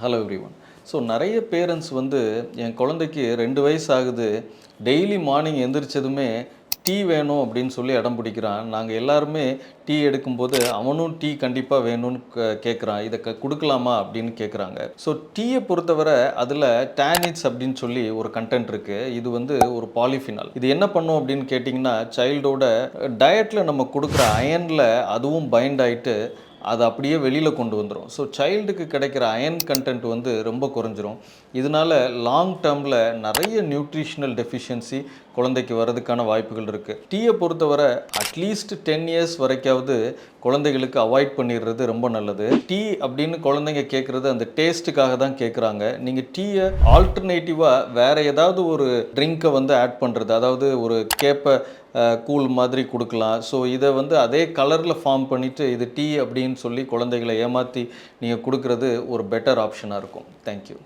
Hello everyone so நிறைய parents வந்து என் குழந்தைக்கு ரெண்டு வயசு ஆகுது டெய்லி மார்னிங் எந்திரிச்சதுமே டீ வேணும் அப்படின்னு சொல்லி இடம் பிடிக்கிறான். நாங்கள் எல்லாருமே டீ எடுக்கும்போது அவனும் டீ கண்டிப்பாக வேணும்னு கேட்குறான் இதை க கொடுக்கலாமா அப்படின்னு கேட்குறாங்க ஸோ டீயை பொறுத்தவரை அதில் டேனிட்ஸ் அப்படின்னு சொல்லி ஒரு கண்டென்ட் இருக்குது இது வந்து ஒரு பாலிஃபினால் இது என்ன பண்ணும் அப்படின்னு கேட்டிங்கன்னா சைல்டோட டயட்டில் நம்ம கொடுக்குற அயனில் அதுவும் பைண்ட் ஆகிட்டு அதை அப்படியே வெளியில் கொண்டு வந்துடும் ஸோ சைல்டுக்கு கிடைக்கிற அயன் கண்டென்ட் வந்து ரொம்ப குறைஞ்சிரும். இதனால லாங் டேர்மில் நிறைய நியூட்ரிஷனல் டெஃபிஷியன்சி குழந்தைக்கு வர்றதுக்கான வாய்ப்புகள் இருக்குது டீயை பொறுத்தவரை அட்லீஸ்ட் டென் இயர்ஸ் வரைக்காவது குழந்தைகளுக்கு அவாய்ட் பண்ணிடுறது ரொம்ப நல்லது. டீ அப்படின்னு குழந்தைங்க கேட்குறது அந்த டேஸ்ட்டுக்காக தான் கேட்குறாங்க நீங்கள் டீயை ஆல்டர்னேட்டிவாக வேறு ஏதாவது ஒரு ட்ரிங்கை வந்து ஆட் பண்ணுறது அதாவது ஒரு கேப்பை கூல் மாதிரி கொடுக்கலாம். ஸோ இதை வந்து அதே கலரில் ஃபார்ம் பண்ணிவிட்டு இது டீ அப்படின்னு சொல்லி குழந்தைகளை ஏமாற்றி நீங்கள் கொடுக்குறது ஒரு பெட்டர் ஆப்ஷனாக இருக்கும். தேங்க்யூ